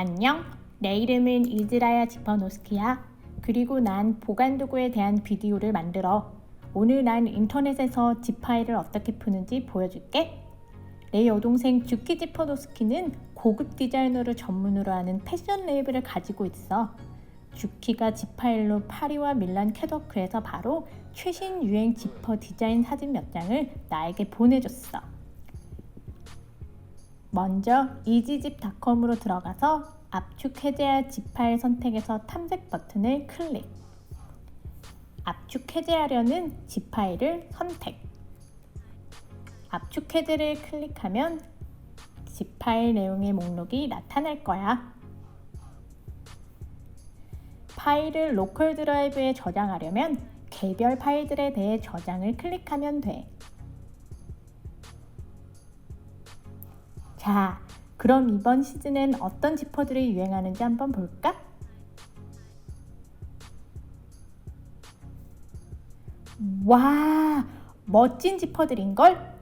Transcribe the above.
안녕. 내 이름은 이즈라야 지퍼노스키야. 그리고 난 보관 도구에 대한 비디오를 만들어. 오늘 난 인터넷에서 집 파일을 어떻게 푸는지 보여줄게. 내 여동생 주키 지퍼노스키는 고급 디자이너를 전문으로 하는 패션 레이블을 가지고 있어. 주키가 지파일로 파리와 밀란 캐더크에서 바로 최신 유행 지퍼 디자인 사진 몇 장을 나에게 보내줬어. 먼저 이지집닷컴으로 들어가서 압축 해제할 지파일 선택에서 탐색 버튼을 클릭. 압축 해제하려는 지파일을 선택. 압축 해제를 클릭하면 지파일 내용의 목록이 나타날 거야. 파일을 로컬 드라이브에 저장하려면 개별 파일들에 대해 저장을 클릭하면 돼. 자, 그럼 이번 시즌엔 어떤 지퍼들이 유행하는지 한번 볼까? 와, 멋진 지퍼들인걸?